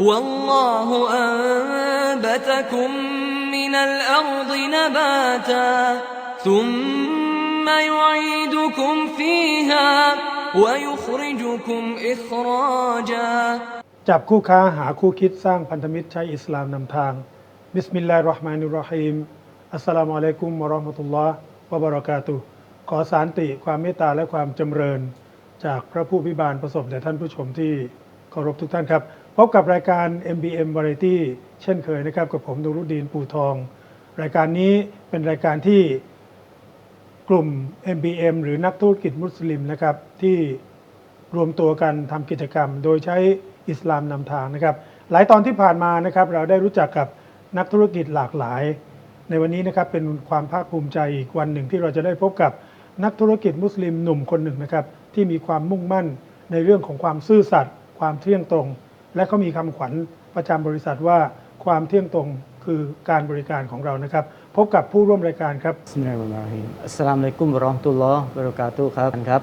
والله أنبتكم من الأرض نباتا ثم يعيدكم فيها ويخرجكم إخراجا จับคู่ค้าหาคู่คิดสร้างพันธมิตรใช้อิสลามนำทาง บิสมิลลาฮิรเราะห์มานิรเราะฮีม อัสสลามุอะลัยกุมวะเราะห์มะตุลลอฮ์วะบะเราะกาตุฮ์ขอสารติความเมตตาและความจำเริญ จากพระผู้พิบาลประสบแด่ท่านผู้ชมที่เคารพทุกท่านครับ พบกับรายการ MBM Variety เช่นเคยนะครับ กับผมนูรุดีนปูทอง รายการนี้เป็นรายการที่กลุ่ม MBM หรือนักธุรกิจมุสลิมนะครับ ที่รวมตัวกันทำกิจกรรม โดยใช้อิสลามนำทางนะครับ หลายตอนที่ผ่านมานะครับ เราได้รู้จักกับนักธุรกิจหลากหลาย ในวันนี้นะครับเป็นความภาคภูมิใจอีกวันหนึ่งที่เราจะได้พบกับนักธุรกิจมุสลิมหนุ่มคนหนึ่งนะครับ ที่มีความมุ่งมั่นในเรื่องของความซื่อสัตย์ความเที่ยงตรง และเขามีคำขวัญประจำบริษัทว่าความเที่ยงตรงคือการบริการของเรานะครับ พบกับผู้ร่วมรายการครับบิสมิลลาฮิรเราะห์มานิรเราะฮีมอัสสลามุอะลัยกุมวะเราะห์มะตุลลอฮ์วะบะเราะกาตุฮ์ครับครับ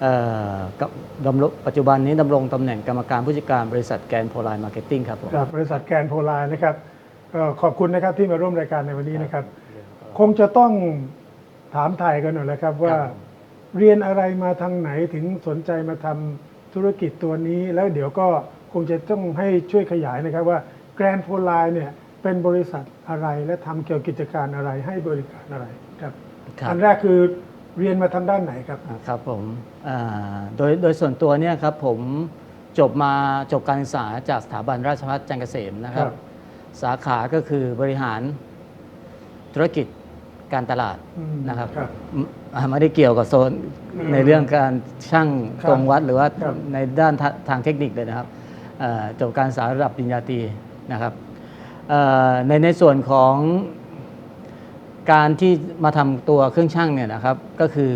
เอ่อกับดำรงปัจจุบันนี้ดำรงตำแหน่งกรรมการผู้จัดการบริษัทแกนโพลายมาร์เก็ตติ้งครับผม จากบริษัทแกรนด์โพลายนะครับก็ขอบคุณนะครับที่มาร่วมรายการในวันนี้นะครับ คงจะต้องถามไทยกันหน่อยแล้วครับว่า ครับผมเรียนอะไรมาทางไหนถึงสนใจมาทำธุรกิจตัวนี้ แล้วเดี๋ยวก็ คงจะต้องให้ช่วยขยายนะครับว่าแกรนด์โพลายเนี่ยเป็นบริษัทอะไรและทำเกี่ยวกับกิจการอะไรให้บริการอะไรครับครับอันแรกคือเรียนมาทางด้านไหนครับอ่าครับผมอ่าโดยโดยส่วนตัวเนี่ยครับผมจบมาจบการศึกษาจากสถาบันราชภัฏจันทร์เกษมนะครัครับบสาขาก็คือบริหารธุรกิจการตลาดอืมนะครับครับอืมอ่าไม่ได้เกี่ยวกับโซนอืมในเรื่องการช่างครับตรงวัดหรือว่าครับในด้านทาทางเทคนิคเลยนะครับเอ่อ จบการศึกษาระดับปริญญาตรีนะครับเอ่อในในส่วนของการที่มาทำตัวเครื่องช่างเนี่ยนะครับก็คือ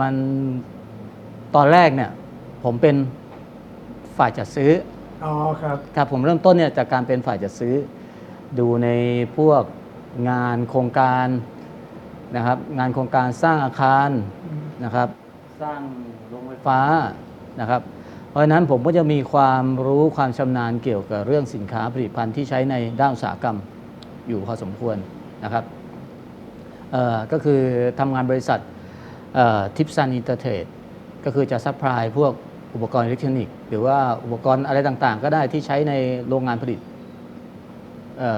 มันตอนแรกเนี่ยผมเป็นฝ่ายจัดซื้ออ๋อครับครับผมเริ่มต้นเนี่ยจากการเป็นฝ่ายจัดซื้อ ดูในพวกงานโครงการนะครับ งานโครงการสร้างอาคารนะครับ สร้างโรงไฟฟ้านะครับ เพราะฉะนั้นผมก็จะมีความรู้ความชำนาญเกี่ยวกับเรื่องสินค้าผลิตภัณฑ์ที่ใช้ในด้านอุตสาหกรรมอยู่พอสมควรนะครับก็คือทำงานบริษัททิปซันอินเตอร์เทรดก็คือจะซัพพลายพวกอุปกรณ์อิเล็กทรอนิกส์หรือว่าอุปกรณ์อะไรต่างๆ ก็ได้ที่ใช้ในโรงงานผลิต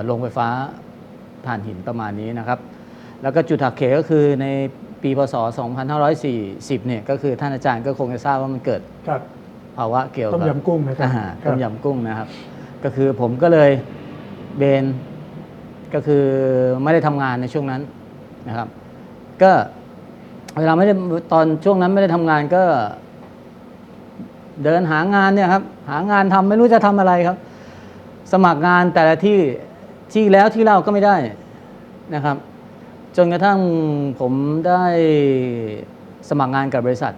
โรงไฟฟ้าถ่านหินประมาณนี้นะครับ แล้วก็จุดหักเหก็คือในปีพศ 2540 เนี่ยก็คือท่านอาจารย์ก็คงจะทราบว่ามันเกิดครับ ภาวะเกี่ยวต้กัมยำกุ้งนะครับอ่าครัต้บมยำกุ้งนะครับ ก็คือผมก็เลยเบนก็คือไม่ได้ทำงานในช่วงนั้นนะครับ ก็เวลาไม่ได้ตอนช่วงนั้นไม่ได้ทำงานก็ เดินหางานเนี่ยครับ หางานทำไม่รู้จะทำอะไรครับ สมัครงานแต่ละที่ที่แล้วที่เล่าก็ไม่ได้นะครับ จนกระทั่งผมได้สมัครงานกับบริษัท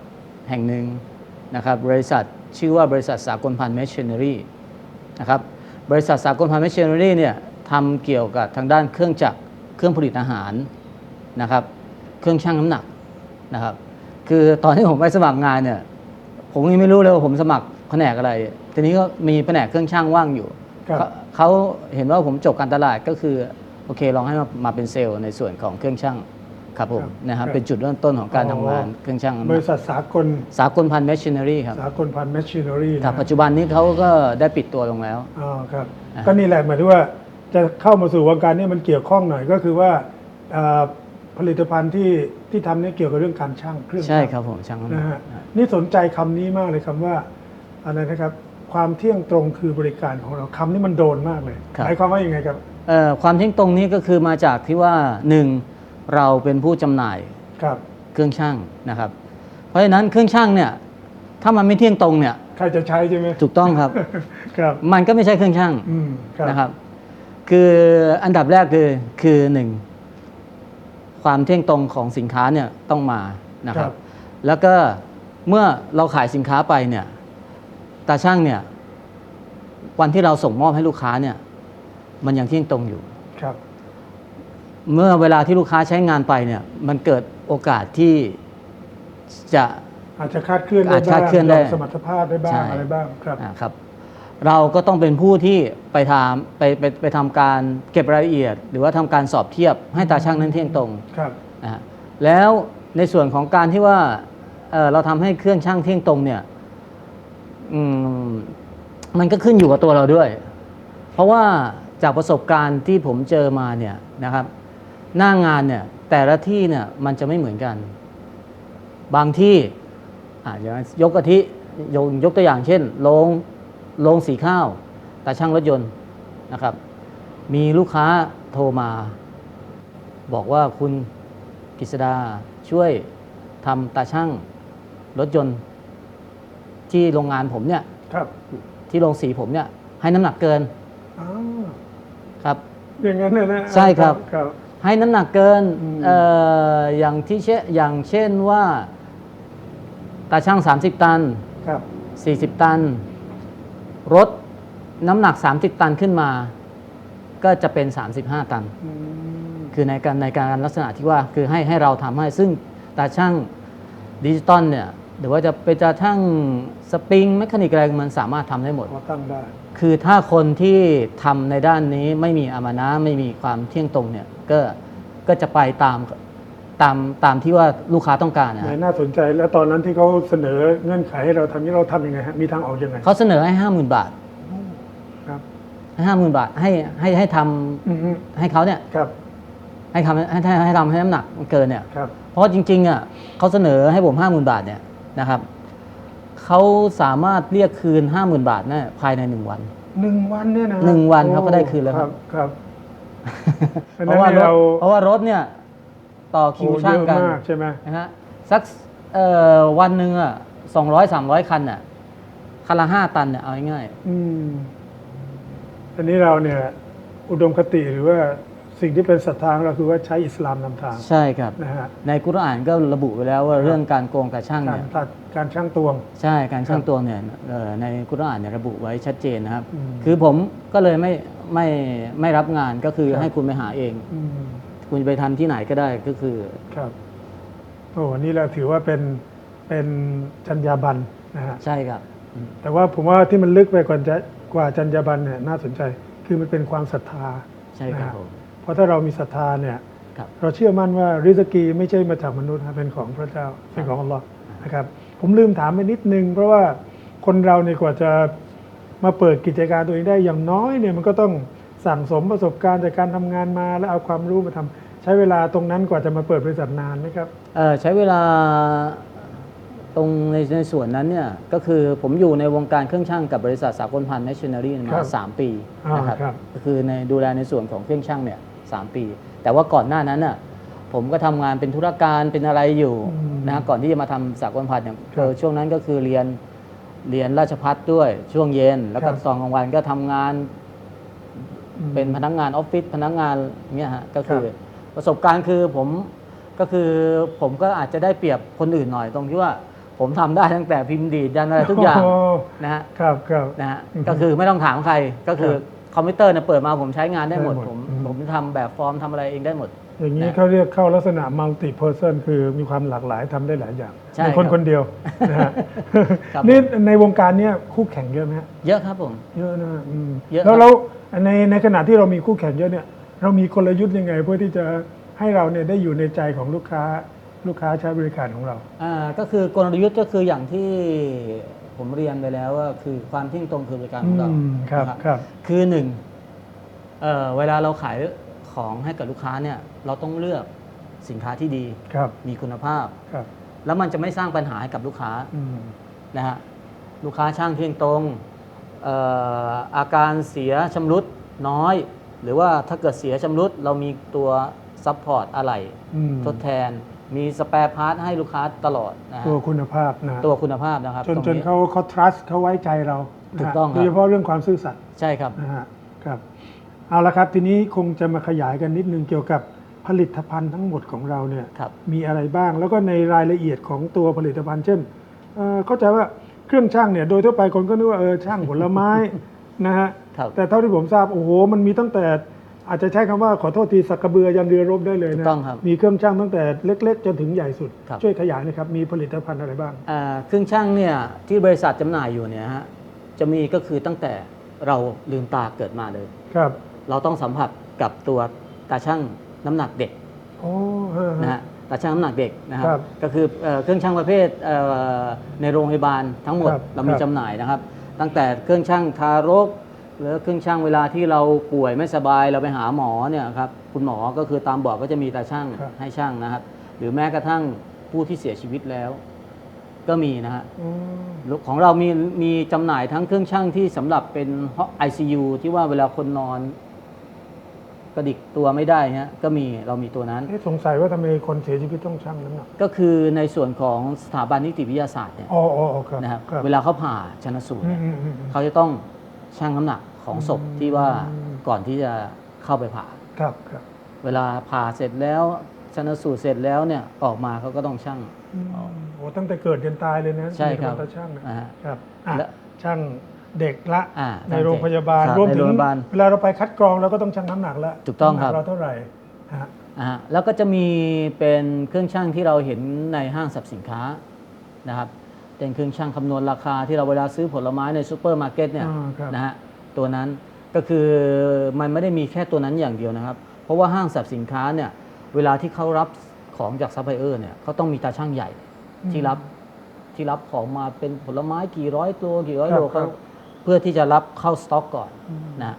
แห่งหนึ่งนะครับ บริษัท ชื่อว่าบริษัทสากลพันธ์แมชชีน n รีนะครับบริษัทสากลพันธ์แมชชีน n รีเนี่ยทำเกี่ยวกับทางด้านเครื่องจักรเครื่องผลิตอาหารนะครับเครื่องชั่งน้ำหนักนะครับคือตอนที่ผมไปสมัครงานเนี่ยผมยังไม่รู้เลยว่าผมสมัครแผนกอะไร ทีนี้ก็มีแผนกเครื่องช่างว่างอยู่ครับเขาเขาเห็นว่าผมจบการตลาดก็คือโอเคลองให้มามาเป็นเซลล์ในส่วนของเครื่องช่าง ครับผมครับนะครับครับเป็นจุดเริ่มต้นของการอ๋อทำงานเครื่องช่างบริษัทสากลสากลพันธ์แมชชีน n รีครับสากลพันธ์แมชชีนอรี่ครับปัจจุบันนี้เขาก็ได้ปิดตัวลงแล้ว อ๋อครับ อ่า ก็นี่แหละหมายถึงว่าจะเข้ามาสู่วงการนี้มันเกี่ยวข้องหน่อยก็คือว่าเอ่อผลิตภัณฑ์ที่ที่ทำเนี่ยเกี่ยวกับเรื่องการช่างเครื่องใช่ช่างครับผมช่างน้ำหนันะกฮะนี่สนใจคำนี้มากเลยคำว่าอะไรนะครับ ความเที่ยงตรงคือบริการของเราคำนี้มันโดนมากเลยหมายความว่ายังไงครับ เอ่อความเที่ยงตรงนี้ก็คือมาจากที่ว่าหนึ่ง เราเป็นผู้จำหน่ายครับเครื่องช่างนะครับ เพราะฉะนั้นเครื่องช่างเนี่ยถ้ามันไม่เที่ยงตรงเนี่ยใครจะใช้ใช่ไหมถูกต้องครับครับ มันก็ไม่ใช่เครื่องช่างอืมครับนะครับ คืออันดับแรกคือคือหนึ่งความเที่ยงตรงของสินค้าเนี่ยต้องมานะครับ แล้วก็เมื่อเราขายสินค้าไปเนี่ยตาช่างเนี่ยวันที่เราส่งมอบให้ลูกค้าเนี่ย มันยังเที่ยงตรงอยู่ครับ เมื่อเวลาที่ลูกค้าใช้งานไปเนี่ยมันเกิดโอกาสที่จะอาจจะคาดเคลื่อนได้อาจบ้างคาดเคลื่อนได้ สมรรถภาพได้บ้าใช่งอะไรบ้างครับ อ่าครับ เราก็ต้องเป็นผู้ที่ไปทำไปไปไปทำการเก็บรายละเอียด หรือว่าทำการสอบเทียบให้ตาช่างนั้นเที่ยงตรง ครับ นะฮะแล้วในส่วนของการที่ว่าเอ่อเราทำให้เครื่องช่างเที่ยงตรงเนี่ยอืมมันก็ขึ้นอยู่กับตัวเราด้วย เพราะว่าจากประสบการณ์ที่ผมเจอมาเนี่ยนะครับ หน้างานเนี่ยแต่ละที่เนี่ยมันจะไม่เหมือนกัน บางที่อะอย่างยกกะทิยกยกตัวอย่างเช่นโรงโรงสีข้าวตาช่างรถยนต์นะครับ มีลูกค้าโทรมา บอกว่าคุณกฤษดาช่วยทำตาช่างรถยนต์ ที่โรงงานผมเนี่ยครับที่โรงสีผมเนี่ยให้น้ำหนักเกินอ๋อครับ อย่างนั้นเลยนะใช่ครับ ครับ ให้น้ำหนักเกินอืมเอออย่างที่เช่นอย่างเช่นว่า ตาช่าง 30 ตัน ครับ 40 ตัน รถน้ำหนัก 30 ตันขึ้นมา ก็จะเป็น 35 ตันอืมคือในการในการลักษณะที่ว่าคือให้ให้เราทำให้ซึ่งตาช่างดิจิตอลเนี่ยหรือว่าจะเป็นตาช่างสปริงแมคานิกอะไรมันสามารถทำได้หมดพอตั้งได้ คือถ้าคนที่ทำในด้านนี้ไม่มีอามานะไม่มีความเที่ยงตรงเนี่ยก็ก็จะไปตามตามตามที่ว่าลูกค้าต้องการนะไหนฮะน่าสนใจแล้วตอนนั้นที่เขาเสนอเงื่อนไขให้เราทำนี่เราทำยังไงฮะมีทางออกยังไงเขาเสนอให้ห้าหมื่นบาทครับให้ห้าหมื่นบาทให้ให้ให้ทอืมำให้เขาเนี่ยครับให้ทำให้ให้ให้ทำให้น้ำหนักมันเกินเนี่ยครับเพราะจริงๆอะเขาเสนอให้ผมห้าหมื่นบาทเนี่ยนะครับ เขาสามารถเรียกคืนห้าหมื่นบาทเนี่ยภายในหนึ่งวัน หนึ่งวันเนี่ยนะหนึ่งวันครับโอ้ก็ได้คืนแล้วคครัรับบครับ อันเพนั้นราะว่ารเนี่ยถเรา เพราะว่ารถเนี่ยต่อคิวโอ้ช่างเยอะกันมากใช่ไหม นะฮะสักเอ่อวันหนึ่งอะสองร้อยสามร้อยคันอะคันละห้าตันเนี่ยเอาง่ายอืมอันนี้เราเนี่ย อุดมคติหรือว่า สิ่งที่เป็นศรัทธาของเราคือว่าใช้อิสลามนำทางๆใช่ครับนะฮะในกุรอานก็ระบุไว้แล้วว่าเรื่องการโกงกับช่างการเนี่ยตัดการช่างตวง ใช่การช่างตวงเนี่ยเอ่อในกุรอานเนี่ยระบุไว้ชัดเจนนะครับ อืมคือผมก็เลยไม่ไม่ไม่รับงานก็คือครับ ให้คุณไปหาเอง อืมคุณไปทำที่ไหนก็ได้ก็คือ ครับโอ้นี่เราถือว่าเป็นเป็นจรรยาบรรณนะฮะ ใช่ครับอืมแต่ว่าผมว่าที่มันลึกไปกว่าจะกว่าจรรยาบรรณเนี่ยน่าสนใจ คือมันเป็นความศรัทธาใช่ครับนะฮะผมเพ ราะถ้าเรามีศรัทธาเนี่ยครับเราเชื่อมั่นว่าริสกีไม่ใช่มาจากมนุษย์นะเป็นของพระเจ้าเป็นของอัลลอฮ์นะครับ ผมลืมถามไปนิดนึง เพราะว่าคนเราเนี่ยกว่าจะมาเปิดกิจการตัวเองได้อย่างน้อยเนี่ยมันก็ต้องสั่งสมประสบการณ์จากการทำงานมา แล้วเอาความรู้มาทำใช้เวลาตรงนั้นกว่าจะมาเปิดบริษัทนานไหมครับเอ่อใช้เวลาตรงในในส่วนนั้นเนี่ยก็คือผมอยู่ในวงการเครื่องช่างกับบริษัทสากลพันธ์แมชชีนารีครัมาบสามปีอ่านนะครับครับก็คือในดูแลในส่วนของเครื่องช่างเนี่ย สามปี แต่ว่าก่อนหน้านั้นน่ะผมก็ทำงานเป็นธุรการเป็นอะไรอยู่อืมนะฮะก่อนที่จะมาทำสากลพันธ์เนี่ยครับเออช่วงนั้นก็คือเรียนเรียนราชพัฒด้วยช่วงเย็น แล้วก็ครับตอนกลางวันก็ทำงานอืมเป็นพนักงานออฟฟิศพนักงานเนี่ยฮะก็คือครับประสบการณ์คือผมก็คือผมก็อาจจะได้เปรียบคนอื่นหน่อยตรงที่ว่า ผมทำได้ตั้งแต่พิมพ์ดีดยันอะไรทุกอย่างโนะฮะครับครับนะฮะอืมก็คือไม่ต้องถามใครก็คือครับคอมพิวเตอร์เนี่ยเปิดมาผมใช้งานได้หมดได้หมดผมอืมผม ทำแบบฟอร์มทำอะไรเองได้หมด อย่างนี้นะ เขาเรียกเข้าลักษณะ multi person คือมีความหลากหลายทำได้หลายอย่างใช่ในคนครับคนเดียวนะฮะครับ นี่ในวงการเนี้ยคู่แข่งเยอะไหมฮะเยอะครับผม เยอะนะอืมเยอะแล้วครับเราในในขณะที่เรามีคู่แข่งเยอะเนี่ย เรามีกลยุทธ์ยังไง เพื่อที่จะให้เราเนี่ยได้อยู่ในใจของลูกค้าลูกค้าใช้บริการของเรา อ่าก็คือกลยุทธ์ก็คืออย่างที่ผมเรียนไปแล้วว่าคือความเที่ยงตรงคือบริการของเราอืมครับนะครับ คือหนึ่ง เอ่อเวลาเราขายของให้กับลูกค้าเนี่ยเราต้องเลือกสินค้าที่ดี ครับมีคุณภาพ ครับแล้วมันจะไม่สร้างปัญหาให้กับลูกค้าอืมนะฮะลูกค้าช่างเที่ยงตรงเอ่ออาการเสียชำรุดน้อย หรือว่าถ้าเกิดเสียชำรุดเรามีตัวซัพพอร์ตอะไหล่อืมทดแทน มีสแปร์พาร์ทให้ลูกค้าตลอดนะฮะตัวคุณภาพนะตัวคุณภาพนะครับจนตรง จนเขาเขา trust เขาไว้ใจเรานะฮะถูกต้องครับ โดยเฉพาะเรื่องความซื่อสัตย์ใช่ครับ นะฮะครับ เอาละครับ ทีนี้คงจะมาขยายกันนิดนึงเกี่ยวกับผลิตภัณฑ์ทั้งหมดของเราเนี่ยครับ มีอะไรบ้าง แล้วก็ในรายละเอียดของตัวผลิตภัณฑ์ เช่นเอ่อเข้าใจว่าเครื่องช่างเนี่ยโดยทั่วไปคนก็นึกว่าเออช่างผลไม้ นะฮะครับ แต่เท่าที่ผมทราบโอ้โหมันมีตั้งแต่ อาจจะใช้คำว่าขอโทษทีสักกระเบือยันเรือรบได้เลยถูนะกต้องครับมีเครื่องช่างตั้งแต่เล็ก ๆ จนถึงใหญ่สุด ครับ ช่วยขยายหนะครับมีผลิตภัณฑ์อะไรบ้างอ่าเครื่องช่างเนี่ยที่บริษัทจำหน่ายอยู่เนี่ยฮะจะมีก็คือตั้งแต่เราลืมตาเกิดมาเลย ครับ เราต้องสัมผัสกับตัวตาช่างน้ำหนักเด็กโอ้ฮะ นะฮะตาช่างน้ำหนักเด็กนะครับครับก็คือเอ่อเครื่องช่างประเภทเอ่อในโรงพยาบาลทั้งหมดครับเรามีครับจำหน่ายนะครับ ตั้งแต่เครื่องช่างทารก หรือเครื่องช่างเวลาที่เราป่วยไม่สบายเราไปหาหมอเนี่ยครับคุณหมอก็คือตามบอกก็จะมีตาช่างครับ ให้ช่างนะครับ หรือแม้กระทั่งผู้ที่เสียชีวิตแล้ว ก็มีนะฮะ อืม ของเรามีมีจำหน่ายทั้งเครื่องช่างที่สำหรับเป็นห้อง ICU ที่ว่าเวลาคนนอน กระดิกตัวไม่ได้ฮะก็มีเรามีตัวนั้น เอ๊ะสงสัยว่าทำไมคนเสียชีวิตต้องชั่งน้ำหนักก็คือในส่วนของสถาบันนิติวิทยาศาสตร์เนี่ยอ๋ออ๋ออ๋อครับนะครับครับเวลาเขาผ่าชนสูตรอืเนี่ยมอืมอืมอืม เขาจะต้องชั่งน้ำหนักของศพอืม ที่ว่าก่อนที่จะเข้าไปผ่า ครับครับเวลาผ่าเสร็จแล้วชนสูตรเสร็จแล้วเนี่ยออกมาเขาก็ต้องชั่งอืมอ๋อโอ้ตั้งแต่เกิดจนตายเลยนะใช่ครับ มีแต่ช่างนะอ่าฮะ ครับอะและช่าง เด็กละอ่าในโรงพยาบาลครับรวมในถึโรงงพยาบาลเวลาเราไปคัดกรองเราก็ต้องชั่งน้ำหนักแล้วถูกต้องครับ น้ำหนัเราเท่าไหร่ฮะอ่าฮะแล้วก็จะมีเป็นเครื่องช่างที่เราเห็นในห้างสรรพสินค้านะครับเป็นเครื่องช่างคำนวณราคาที่เราเวลาซื้อผลไม้ในซูเปอร์มาร์เก็ตเนี่ย อ่าครับ นะฮะตัวนั้นก็คือมันไม่ได้มีแค่ตัวนั้นอย่างเดียวนะครับ เพราะว่าห้างสรรพสินค้าเนี่ยเวลาที่เขารับของจากซัพพลายเออร์เนี่ยเขาต้องมีตาช่างใหญ่ที่รับที่รับของมาเป็นผลไม้กี่ร้อยตัวกี่ร้อยโลครัเขาบ เพื่อที่จะรับเข้าสต็อกก่อนอืมนะ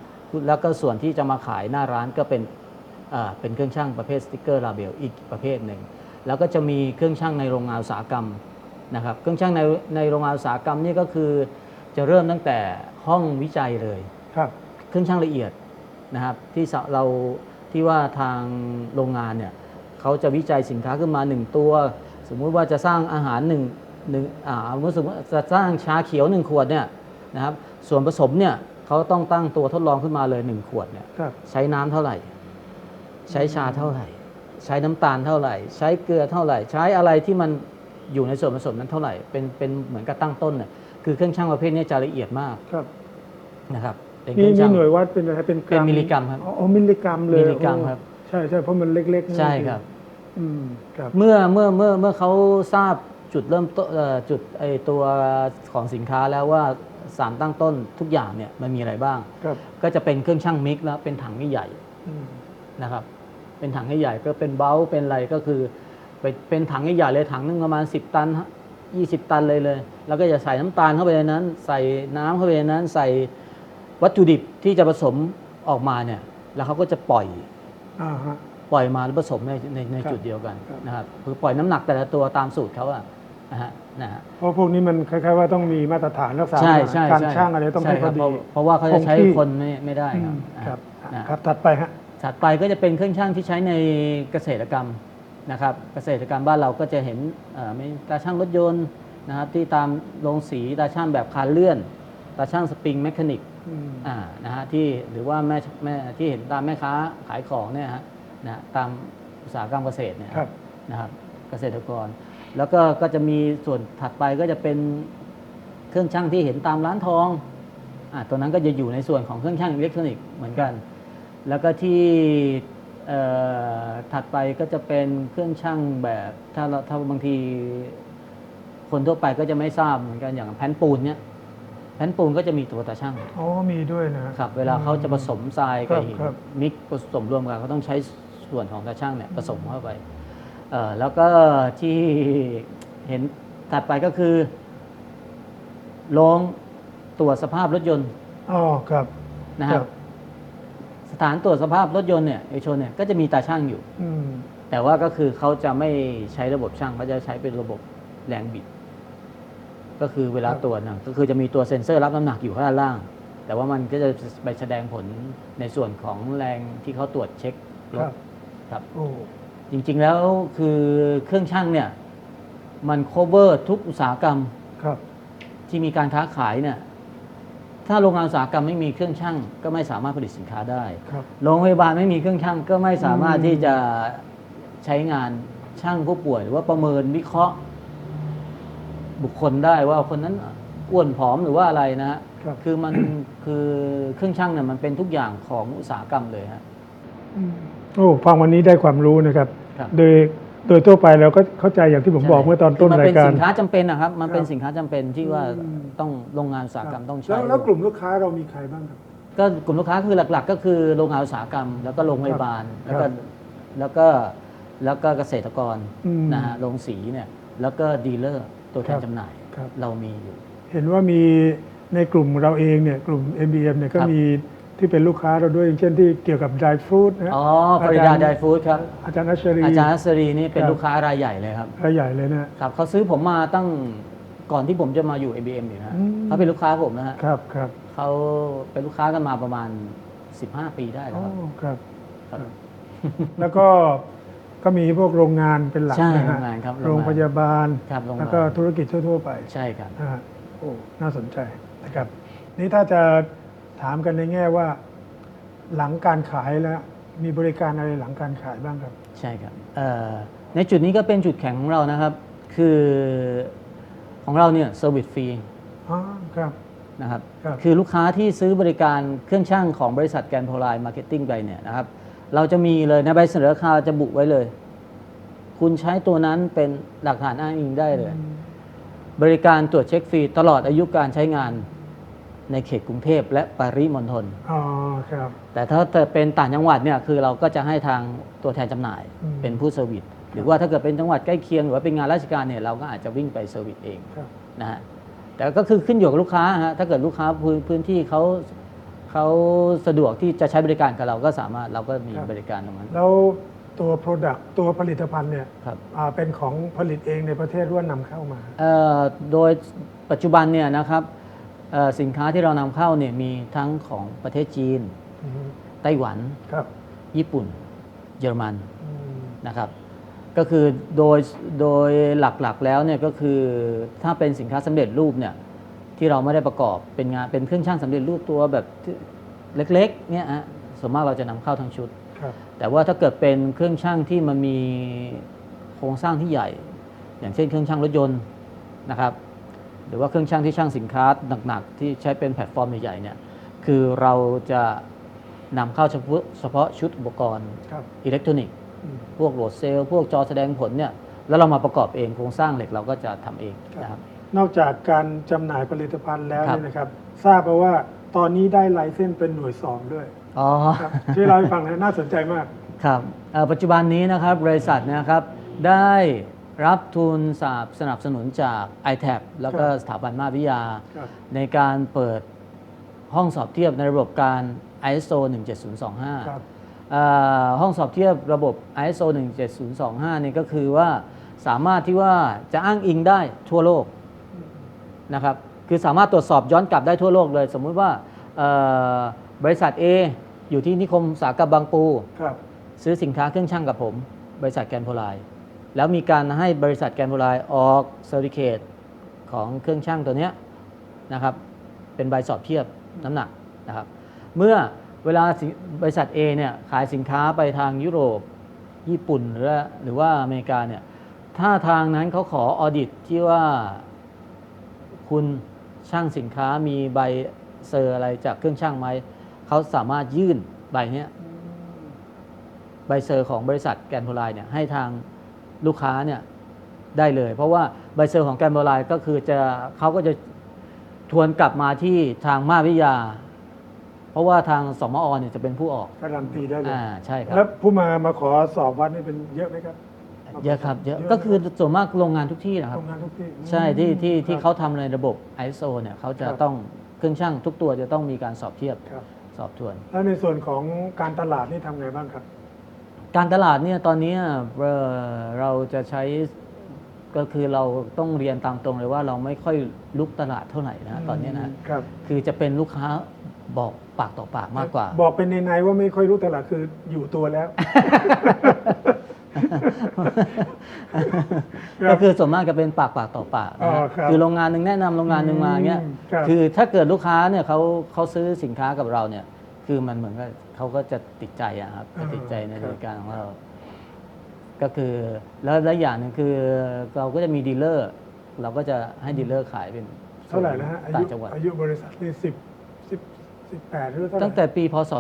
แล้วก็ส่วนที่จะมาขายหน้าร้านก็เป็นอ่าเป็นเครื่องช่างประเภทสติกเกอร์ลาเบลอีกประเภทหนึ่ง แล้วก็จะมีเครื่องช่างในโรงงานอุตสาหกรรมนะครับเครื่องช่างในในโรงงานอุตสาหกรรมนี่ก็คือจะเริ่มตั้งแต่ห้องวิจัยเลยครับเครื่องช่างละเอียดนะครับที่สะเราที่ว่าทางโรงงานเนี่ยเขาจะวิจัยสินค้าขึ้นมาหนึ่งตัว สมมุติว่าจะสร้างอาหารหนึ่งหนึ่งอ่าสมมติว่าจะสร้างชาเขียวหนึ่งขวดเนี่ยนะครับ ส่วนผสมเนี่ยเขาต้องตั้งตัวทดลองขึ้นมาเลยหนึ่งขวดเนี่ยครับใช้น้ำเท่าไหร่ ใช้ชาเท่าไหร่ ใช้น้ำตาลเท่าไหร่ ใช้เกลือเท่าไหร่ ใช้อะไรที่มันอยู่ในส่วนผสมนั้นเท่าไหร่เป็นเป็นเหมือนกับตั้งต้นเนี่ยคือเครื่องช่างประเภทนี้จะละเอียดมากครับนะครับเป็นเคนี่รื่องนี่ช่างหน่วยวัดเป็นอะไรเป็นกรัมเป็นมิลลิกรัมครับ อ๋ออ๋อมิลลิกรัมเลยมิลลิกรัมโอ้ครับ ใช่ใช่เพราะมันเล็กๆนั่นใช่เองครับ อืมครับ เมื่อเมื่อเมื่อเมื่อเขาทราบจุดเริ่มต้นเอ่อจุดไอตัวของสินค้าแล้วว่า สารตั้งต้นทุกอย่างเนี่ยมันมีอะไรบ้าง ครับก็จะเป็นเครื่องช่างมิกแล้วเป็นถังใหญ่อืมนะครับ เป็นถังใหญ่ๆก็เป็นเบ้าเป็นอะไรก็คือเป็นเป็นถังใหญ่ๆเลยถังหนึงประมาณ 10 ตันฮะ20 ตันเลยเลย แล้วก็จะใส่น้ำตาลเข้าไปในนั้น ใส่น้ำเข้าไปในนั้น ใส่วัตถุดิบที่จะผสมออกมาเนี่ยแล้วเขาก็จะปล่อย อ่าฮะ ปล่อยมาแล้วผสมในในในครับจุดเดียวกันครับ นะครับคือปล่อยน้ำหนักแต่ละตัวตามสูตรเขาอะนะฮะ นะฮะเพราะพวกนี้มันคล้ายๆว่าต้องมีมาตรฐานรักษาใช่มาตรฐานใช่การใช่ช่างอะไรต้องให้ใช่พคอรับดีเพราะเพราะว่าเขาจะใช้คงที่คนไม่ไม่ได้อืครับมอ่าครับนะครับถัดไปฮะถัดไปก็จะเป็นเครื่องช่างที่ใช้ในเกษตรกรรมนะครับ เกษตรกรรมบ้านเราก็จะเห็นเอ่อมีตาช่างรถยนต์นะครับที่ตามโรงสีตาช่างแบบคานเลื่อน ตาช่างสปริงแมคานิกอืมอ่านะฮะที่หรือว่าแม่แม่ที่เห็นตามแม่ค้าขายของเนี่ยฮะนะฮะตามอุตสาหกรรมเกษตรเนี่ยครับนะครับเกษตรกร แล้วก็ก็จะมีส่วนถัดไปก็จะเป็นเครื่องช่างที่เห็นตามร้านทองอ่าตัวนั้นก็จะอยู่ในส่วนของเครื่องช่างอิเล็กทรอนิกส์เหมือนกัน แล้วก็ที่เอ่อถัดไปก็จะเป็นเครื่องช่างแบบถ้าเราถ้าบางทีคนทั่วไปก็จะไม่ทราบเหมือนกันอย่างแผ่นปูนเนี่ยแผ่นปูนก็จะมีตัวตาช่างอ๋อมีด้วยนะครับ เวลาเขาจะผสมทรายกับหินครับมิกผสมรวมกันเขาต้องใช้ส่วนของตาช่างเนี่ยผสมเข้าไป เอ่อแล้วก็ที่เห็นถัดไปก็คือลองตรวจสภาพรถยนต์อ๋อครับนะคครัรับบสถานตรวจสภาพรถยนต์เนี่ยเอกชนเนี่ยก็จะมีตาช่างอยู่ อืมแต่ว่าก็คือเขาจะไม่ใช้ระบบช่างเขาจะใช้เป็นระบบแรงบิด ก็คือเวลาตรวจนะก็คือจะมีตัวเซ็นเซอร์รับน้ำหนักอยู่ข้างด้านล่าง แต่ว่ามันก็จะไปแสดงผลในส่วนของแรงที่เขาตรวจเช็ครครัถบ ครับ โอ้ จริงๆแล้วคือเครื่องช่างเนี่ยมัน cover ทุกอุตสาหกรรมครับ ที่มีการค้าขายเนี่ยถ้าโรงงานอุตสาหกรรมไม่มีเครื่องช่าง ก็ไม่สามารถผลิตสินค้าได้ ครับ โรงพยาบาลไม่มีเครื่องช่างก็ไม่สามารถอืมที่จะใช้งานช่างผู้ป่วย หรือว่าประเมินวิเคราะห์ บุคคลได้ว่าคนนั้นอ้วนผอมหรือว่าอะไรนะฮะครับ คือมัน คือเครื่องช่างเนี่ยมันเป็นทุกอย่างของอุตสาหกรรมเลยฮะ โอ้ฟังวันนี้ได้ความรู้นะครับ ครับ โดยโดยทั่วไปเราก็เข้าใจอย่างที่ผมบอกเมื่อตอนต้นคืมัราเป็ยนการสินค้าจำเป็นนะครับ มันเป็นครับสินค้าจำเป็นที่ว่าอืมต้องโรงงานอุตสาหกรรมต้องใช้แล้วแล้วกลุ่มลูกค้าเรามีใครบ้างครับ ก็กลุ่มลูกค้าคือหลัก ๆ ก็คือโรงงานอุตสาหกรรม แล้วก็โรงพยาบาลครัแล้วบก็แล้วก็แล้วก็เกษตรกรอืมนะฮะโรงสีเนี่ยแล้วก็ดีลเลอร์ตัวแทครันบจำหน่ายครับเรามีอยู่ เห็นว่ามีในกลุ่มเราเองเนี่ยกลุ่ม MBM เนี่ยก็ครับมี ที่เป็นลูกค้าเราด้วยอย่างเช่นที่เกี่ยวกับ dry fruit นะอ๋อปริดาไดฟู้ดครับ อาจารย์อัชรีอาจารย์อัศรีนี่เป็นครับลูกค้ารายใหญ่เลยครับ รายใหญ่เลยนะครับเขาซื้อผมมาตั้งก่อนที่ผมจะมาอยู่ ABM อยู่นะฮะอืม เขาเป็นลูกค้าผมนะฮะครับครับเขาเป็นลูกค้ากันมาประมาณ 15 ปีได้แล้อ๋วอครับครับ ครับ แล้วก็ก็มีพวกโรงงานเป็นหลักใช่นะฮะโรงงานครับโรงพยาบาล ครับโรงพยาบาลแล้วก็ธุรกิจทั่ว ๆ ไปใช่ครับ นะฮะโอ้น่าสนใจนะครับ นี่ถ้าจะ ถามกันในแง่ว่า หลังการขายแล้วมีบริการอะไรหลังการขายบ้างครับ ใช่ครับเอ่อในจุดนี้ก็เป็นจุดแข็งของเรานะครับ คือของเราเนี่ยเซอร์วิสฟรีอ๋อครับนะครับครับคือลูกค้าที่ซื้อบริการเครื่องช่างของบริษัทแกนโพลายมาร์เก็ตติ้งไปเนี่ยนะครับ เราจะมีเลยในใบเสนอราคาจะบุไว้เลย คุณใช้ตัวนั้นเป็นหลักฐานอ้างอิงได้เลย บริการตรวจเช็คฟรีตลอดอายุการใช้งาน ในเขตกรุงเทพและปริมณฑลอ๋อครับ แต่ถ้าจะเป็นต่างจังหวัดเนี่ยคือเราก็จะให้ทางตัวแทนจำหน่ายอืม เป็นผู้เซอร์วิสหรือว่าถ้าเกิดเป็นจังหวัดใกล้เคียงหรือว่าเป็นงานราชการเนี่ยเราก็อาจจะวิ่งไปเซอร์วิสเองครับ นะฮะแต่ก็คือขึ้นอยู่กับลูกค้าฮะถ้าเกิดลูกค้าพื้นพื้นที่เขาเขาสะดวกที่จะใช้บริการกับเราก็สามารถเราก็มีครับ บริการตรงนั้นแล้วตัว Product ตัวผลิตภัณฑ์เนี่ยครับ อ่าเป็นของผลิตเองในประเทศหรือว่านำเข้ามา เอ่อโดยปัจจุบันเนี่ยนะครับเอ่อ สินค้าที่เรานำเข้าเนี่ยมีทั้งของประเทศจีนอืมไต้หวันครับญี่ปุ่น เยอรมันอืมนะครับก็คือโดยโดยหลักๆแล้วเนี่ยก็คือถ้าเป็นสินค้าสำเร็จรูปเนี่ยที่เราไม่ได้ประกอบเป็นงานเป็นเครื่องช่างสำเร็จรูปตัวแบบที่เล็กๆเนี่ยฮะส่วนมากเราจะนำเข้าทั้งชุดครับแต่ว่าถ้าเกิดเป็นเครื่องช่างที่มันมีโครงสร้างที่ใหญ่ อย่างเช่นเครื่องช่างรถยนต์นะครับ หรือว่าเครื่องช่างที่ช่างสินค้าหนักๆ ที่ใช้เป็นแพลตฟอร์มใหญ่ๆเนี่ยคือเราจะนำเข้าเฉพาะเฉพาะชุดอุปกรณ์ครับ อิเล็กทรอนิกส์ อืม พวกโหลดเซลล์พวกจอแสดงผลเนี่ยแล้วเรามาประกอบเองโครงสร้างเหล็กเราก็จะทำเองนะครับ นอกจากการจำหน่ายผลิตภัณฑ์แล้วครับ เนี่ยนะครับ ทราบมาว่าตอนนี้ได้ไลเซนส์เป็นหน่วยสองด้วยอ๋อ ครับช่วยเล่าให้ฟังหนะน่าสนใจมาก ครับเอ่อปัจจุบันนี้นะครับบริษัทเนะครับได้ รับทุนสนับสนับสนุนจาก i t a b แล้วก็ครับสถาบันมาวิทยา ครับ ในการเปิดห้องสอบเทียบในระบบการ ISO ครับ17025เอ่อห้องสอบเทียบระบบ ISO 17025นี่ก็คือว่าสามารถที่ว่าจะอ้างอิงได้ทั่วโลกนะครับคือสามารถตรวจสอบย้อนกลับได้ทั่วโลกเลย สมมุติว่าเอ่อบริษัท A อยู่ที่นิคมอุตสาหกรรมบางปู ครับ ซื้อสินค้าเครื่องช่างกับผม บริษัทแกนโพลาย แล้วมีการให้บริษัทแกนโพลายออกเซอร์ติเคตของเครื่องช่างตัวนี้นะครับเป็นใบสอบเทียบน้ำหนักนะครับเมื่อเวลาบริษัท A เนี่ยขายสินค้าไปทางยุโรป ญี่ปุ่นหรือว่าหรือว่าอเมริกาเนี่ยถ้าทางนั้นเขาขอออดิตที่ว่าคุณช่างสินค้ามีใบเซอร์อะไรจากเครื่องช่างไหมเขาสามารถยื่นใบเนี้ยใบเซอร์ของบริษัทแกนโพลายเนี่ยให้ทาง ลูกค้าเนี่ยได้เลย เพราะว่าใบเซอร์ของแกนโพลายก็คือจะเขาก็จะทวนกลับมาที่ทางมาวิทยา เพราะว่าทางสมอเนี่ยจะเป็นผู้ออกการันตีได้เลยอ่าใช่ครัแล้วบผู้มามาขอสอบวัดนี่เป็นเยอะไหมครับ เยอะครับเยอะเยอะก็คือส่วนมากโรงงานทุกที่นะครับทำงานทุกที่ ใช่ที่ที่ที่ครับเขาทำในระบบ ISO เนี่ยเขาจะครับ ต้องเครื่องช่างทุกตัวจะต้องมีการสอบเทียบครับ สอบทวน แล้วในส่วนของการตลาดนี่ทำไงบ้างครับ การตลาดเนี่ยตอนนี้เอ่อเราจะใช้ก็คือเราต้องเรียนตามตรงเลยว่าเราไม่ค่อยลุกตลาดเท่าไหร่นะตอนนี้นะครับคือจะเป็นลูกค้าบอกปากต่อปากมากกว่า บอกเป็นในในๆว่าไม่ค่อยรู้ตลาดคืออยู่ตัวแล้วครับก็คือส่วนมากจะเป็นปากปากต่อปากนะอ๋ฮะอครับคือโรงงานหนึ่งแนะนำโรงงานหนึ่งมาเงี้ยอืมครับคือถ้าเกิดลูกค้าเนี่ยเขาเขาซื้อสินค้ากับเราเนี่ย คือมันเหมือนกับเขาก็จะติดใจอะครับจะติดใจในบริการของเรา ก็คือแล้วและอย่างหนึ่งคือเราก็จะมีดีลเลอร์ เราก็จะให้ดีลเลอร์ขายเป็นเท่าไหร่แล้วฮะอาต่ายุงจังหวัด อายุบริษัทนี่สิบสิบสิบแปดหรือเท่าไหร่ตั้งแต่ปีพศ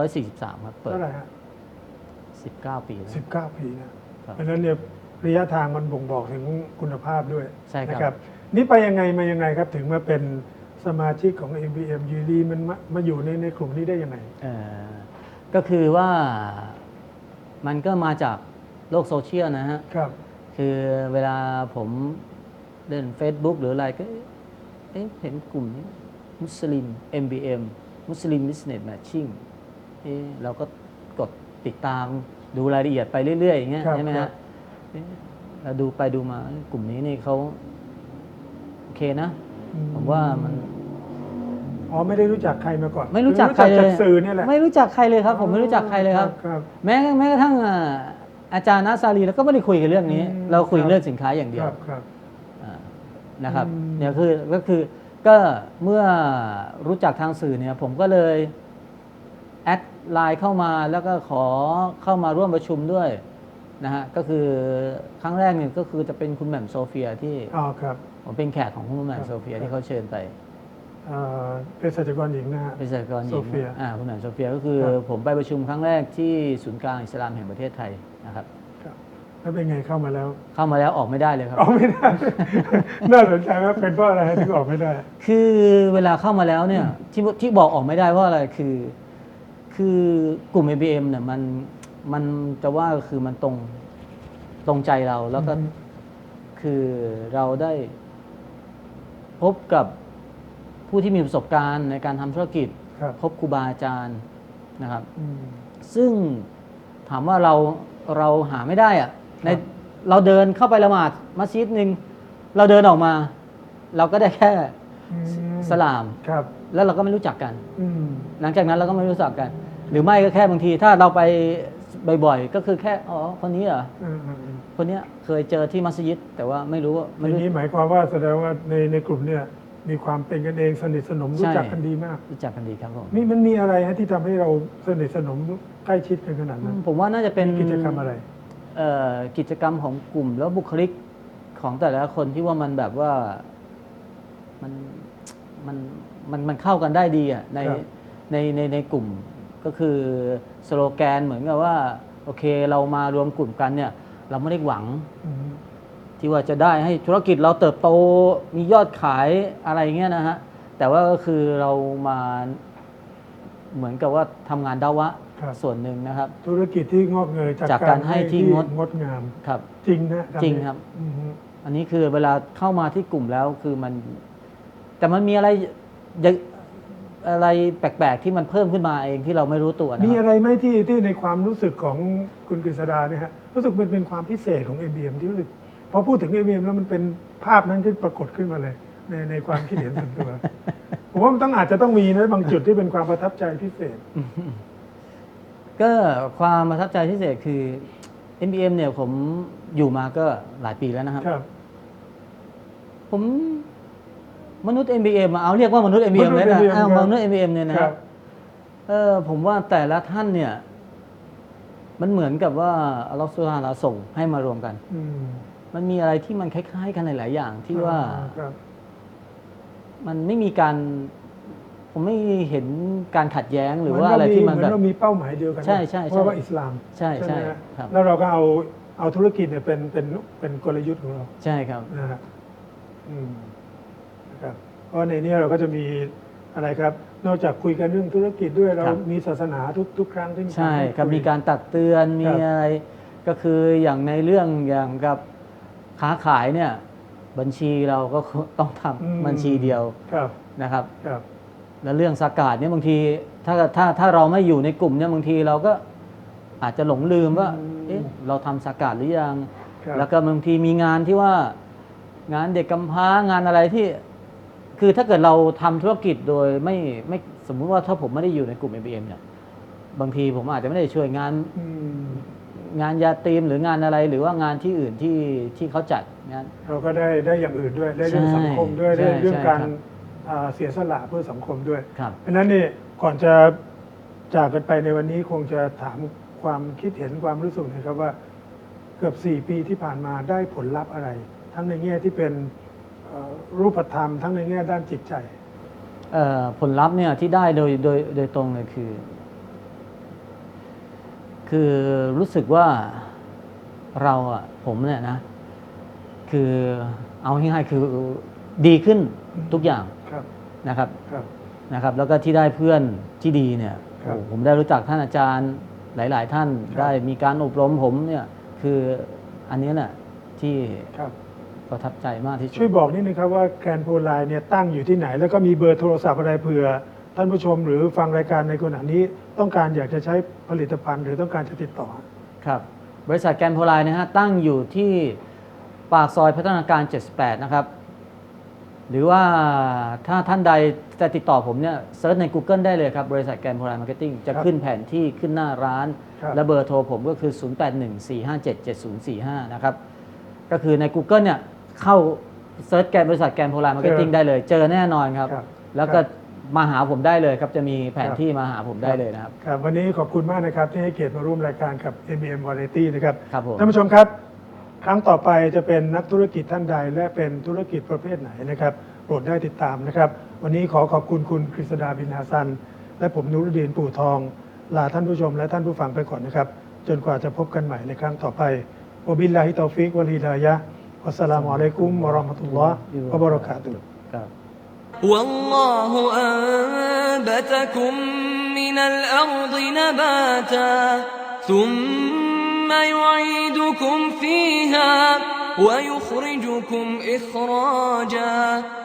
2543 ครับเปิด เท่าไหร่ฮะ19 ปีแล้ว สิบเก้าปีนะครับเพราะฉะนั้นเนี่ยระยะทางมันบ่งบอกถึงคุณภาพด้วยใช่ครับ นะครับ นี่ไปยังไงมายังไงครับถึงมาเป็น สมาชิกของ MBM อยูดีมันมามาอยู่ในในกลุ่มนี้ได้ยังไง เอ่อก็คือว่ามันก็มาจากโลกโซเชียลนะฮะ ครับ คือเวลาผมเล่น Facebook หรืออะไรก็เอ๊ะเห็นกลุ่มนี้มุสลิม MBM มุสลิม Business Matching เอ๊ะเราก็กดติดตามดูรายละเอียดไปเรื่อยๆอย่างเงี้ยครับใช่ไหมครัฮะบ เอ๊ะเราดูไปดูมาเอ้ยกลุ่มนี้นี่เขาโอเคนะ ผมว่ามัน อ๋อไม่ได้รู้จักใครมาก่อนไม่รู้จักใครเลยจากสื่อเนี่ยแหละไม่รู้จักใครเลยครับ ผมไม่รู้จักใครเลยครับ ครับ แม้แม้กระทั่งอ่าอาจารย์นัสซาลีเราก็ไม่ได้คุยกันเรื่องนี้ อืม เราคุยครับเรื่องสินค้าอย่างเดีคยวรับครับ อ่านะครับอืม เนี่ยคือก็คือก็เมื่อรู้จักทางสื่อเนี่ยผมก็เลยแอดไลน์เข้ามาแล้วก็ขอเข้ามาร่วมประชุมด้วยนะฮะก็คือครั้งแรกเนี่ยก็คือจะเป็นคุณแหม่มโซเฟียที่อ๋อครับ ผมเป็นแขกของคุณแหม่มครับโซเฟียครับที่เขาเชิญไป เอ่อเป็นสัจกรหญิงนะฮะเป็นศักรหญิโซงเฟียอ่าคุณแหม่มโซเฟียก็คือครับผมไปประชุมครั้งแรกที่ศูนย์กลางอิสลามแห่งประเทศไทยนะครับครับแล้วเป็นไงเข้ามาแล้ว เข้ามาแล้วออกไม่ได้เลยครับ ออกไม่ได้ น่าสนใจว่าเป็นเพราะอะไรถึงออกไม่ได้ คือเวลาเข้ามาแล้วเนี่ยที่ที่บอกออกไม่ได้เพราะอะไรคือ คือกลุ่ม ABM เนี่ยมันมันจะว่าคือมันตรงตรงใจเราแล้วก็อืมคือเราได้พบกับ ผู้ที่มีประสบการณ์ในการทำธุรกิจ ครับพบครูบาอาจารย์นะครับ อืม ซึ่งถามว่าเราเราหาไม่ได้อะในครับ เราเดินเข้าไปละหมาดมัสยิดหนึ่งเราเดินออกมา เราก็ได้แค่อืมสลาม ครับ แล้วเราก็ไม่รู้จักกัน อืม หลังจากนั้นเราก็ไม่รู้จักกัน หรือไม่ก็แค่บางที ถ้าเราไปบ่อยๆ ก็คือแค่อ๋อคนนี้เหรออืมอืมอืมคนเนี้ยเคยเจอที่มัสยิด แต่ว่าไม่รู้ว่าไม่ทีรู้นี้หมายความว่าแสดงว่าในในกลุ่มเนี่ย มีความเป็นกันเองสนิทสนมรู้ใช่จักกันดีมาก รู้จักกันดีครับผมนี่มันมีอะไรฮะที่ทำให้เราสนิทสนมใกล้ชิดกันขนาดอืนั้นมผมว่าน่าจะเป็นกิจกรรมอะไรเอ่อกิจกรรมของกลุ่มแล้วบุคลิกของแต่ละคนที่ว่ามันแบบว่ามันมันมันมันเข้ากันได้ดีอะในครับในในในกลุ่มก็คือสโลแกนเหมือนกับว่าโอเคเรามารวมกลุ่มกันเนี่ย เราไม่ได้หวังอืม ที่ว่าจะได้ให้ธุรกิจเราเติบโตมียอดขายอะไรเงี้ยนะฮะ แต่ว่าก็คือเรามาเหมือนกับว่าทำงานดาวะครับ ส่วนหนึ่งนะครับ ธุรกิจที่งอกเงยจากจากการให้ที่งด งดงาม ครับ จริงนะจริงครับ อืมอันนี้คือเวลาเข้ามาที่กลุ่มแล้วคือมัน แต่มันมีอะไรอย่างอะไรแปลกๆที่มันเพิ่มขึ้นมาเองที่เราไม่รู้ตัวนะมีคอะรับไรไหมที่ที่ในความรู้สึกของคุณกฤษดาเนี่ยฮะรู้สึกมันเป็นความพิเศษของ MBM ที่รู้สึก พอพูดถึง MBM แล้วมันเป็นภาพนั้นที่ปรากฏขึ้นมาเลย ในในความคิดเห็นส่วนตัว ผมว่ามันต้องอาจจะต้องมีนะบางจุดที่เป็นความประทับใจพิเศษ ก็ความประทับใจพิเศษคือ NBM เนี่ยผมอยู่มาก็หลายปีแล้วนะครับ ครับ ผมมนุษย์ MBM อะเอาเรียกว่ามนุษย์ MBM เลยนะ MBM อ้าวครับมนุษย์ MBM เนี่ยนะครับเออผมว่าแต่ละท่านเนี่ย มันเหมือนกับว่าอัลลอฮฺสุบฮานะฮูวะตะอาลาส่งให้มารวมกัน อืม มันมีอะไรที่มันคล้าย ๆ กันหลาย ๆ อย่างที่ว่าครับ มันไม่มีการ ผมไม่เห็นการขัดแย้งหรือเหมืนว่าอะไรที่มันเหมืแบอบนเรามีเป้าหมายเดียวกันนะใช่ใช่ใช่เพราะว่าอิสลามใช่ใช่ไหมฮะครับ แล้วเราก็เอาเอาธุรกิจเนี่ยเป็นเป็นเป็นกลยุทธ์ของเราใช่ครับ นะฮะอืมนะครับเพราะในนี้เราก็จะมีอะไรครับ นอกจากคุยกันเรื่องธุรกิจด้วยเราครับ มีศาสนาทุกทุกครั้งที่มีใช่พูดครับยมีการตักเตือนมีครับอะไร ก็คืออย่างในเรื่องอย่างกับ ค้าขายเนี่ยบัญชีเราก็ต้องทอืมำบัญชีเดียวครับนะครับครับ แล้วเรื่องสากาดเนี่ยบางทีถ้าถ้าถ้าเราไม่อยู่ในกลุ่มเนี่ยบางทีเราก็อาจจะหลงลืมว่าอืมเอ๊ะเราทำสากาดหรือยังครับแล้วก็บางทีมีงานที่ว่างานเด็กกำพร้างานอะไรที่คือถ้าเกิดเราทำธุรกิจโดยไม่ไม่สมมุติว่าถ้าผมไม่ได้อยู่ในกลุ่ม MBM เนี่ยบางทีผมอาจจะไม่ได้ช่วยงานอืม งานยาตีมหรืองานอะไรหรือว่างานที่อื่นที่ที่เขาจัดงาน เราก็ได้ได้อย่างอื่นด้วยได้เรื่องใช่สังคมด้วยใช่ได้เรื่องใช่การครับ อ่าเสียสละเพื่อสังคมด้วย ครับ เพราะฉะนั้นนี่ก่อนจะจากกันไปในวันนี้คงจะถามความคิดเห็นความรู้สึกหนะครับว่าเกือบสี่ปีที่ผ่านมาได้ผลลัพธ์อะไร ทั้งในแง่ที่เป็นเอ่อรูปธรรม ทั้งในแง่ด้านจิตใจ เอ่อผลลัพธ์เนี่ยที่ได้โดยโดยโดยตรงเลยคือ คือรู้สึกว่าเราอะผมเนี่ยนะ คือเอาง่ายๆคือดีขึ้นทุกอย่างครับ นะครับครับ นะครับ แล้วก็ที่ได้เพื่อนที่ดีเนี่ยครับโอ้ผมได้รู้จักท่านอาจารย์หลาย ๆ ท่านครับ ได้มีการอบรมผมเนี่ยคืออันนี้แหละที่ครับ ประทับใจมากที่สุด ช่วยบอกนิดนึงครับว่าแกรนโพไลน์เนี่ยตั้งอยู่ที่ไหน แล้วก็มีเบอร์โทรศัพท์อะไรเผื่อ ท่านผู้ชมหรือฟังรายการในขณะนี้ ต้องการอยากจะใช้ผลิตภัณฑ์ หรือต้องการจะติดต่อ ครับ บริษัทแกรนโพไลน์นะฮะตั้งอยู่ที่ปากซอยพัฒนาการ 78 นะครับ หรือว่าถ้าท่านใดจะติดต่อผมเนี่ยเซิร์ชใน Google ได้เลยครับ บริษัทแกรนโพไลน์มาร์เก็ตติ้งจะครับขึ้นแผนที่ขึ้นหน้าร้าน ครับ และเบอร์โทรผมก็คือ 0814577045 นะครับ ก็คือใน Google เนี่ยเข้าเซิร์ชแกรนบริษัทแกรนโพไลน์มาร์เก็ตติ้งได้เลย เจอแน่นอนครับ ครับ แล้วก็ครับ มาหาผมได้เลยครับจะมีแผนครับที่มาหาผมได้เลยนะครับ ครับ วันนี้ขอบคุณมากนะครับที่ให้เกียรติมาร่วมรายการกับ MBM Variety นะครับครับผมท่านผู้ชมครับ ครั้งต่อไปจะเป็นนักธุรกิจท่านใด และเป็นธุรกิจประเภทไหนนะครับโปรดได้ติดตามนะครับ วันนี้ขอขอบคุณคุณกฤษดาบินฮาซัน และผมนุรุดีนปู่ทอง ลาท่านผู้ชมและท่านผู้ฟังไปก่อนนะครับ จนกว่าจะพบกันใหม่ในครั้งต่อไปวะบิลลาฮิตอฟิกวะลีดายะฮ์วัสสลามุอะลัยกุมวะเราะห์มะตุลลอฮ์วะบะเราะกาตุฮ์ครับ والله أنبتكم من الأرض نباتا ثم يعيدكم فيها ويخرجكم إخراجا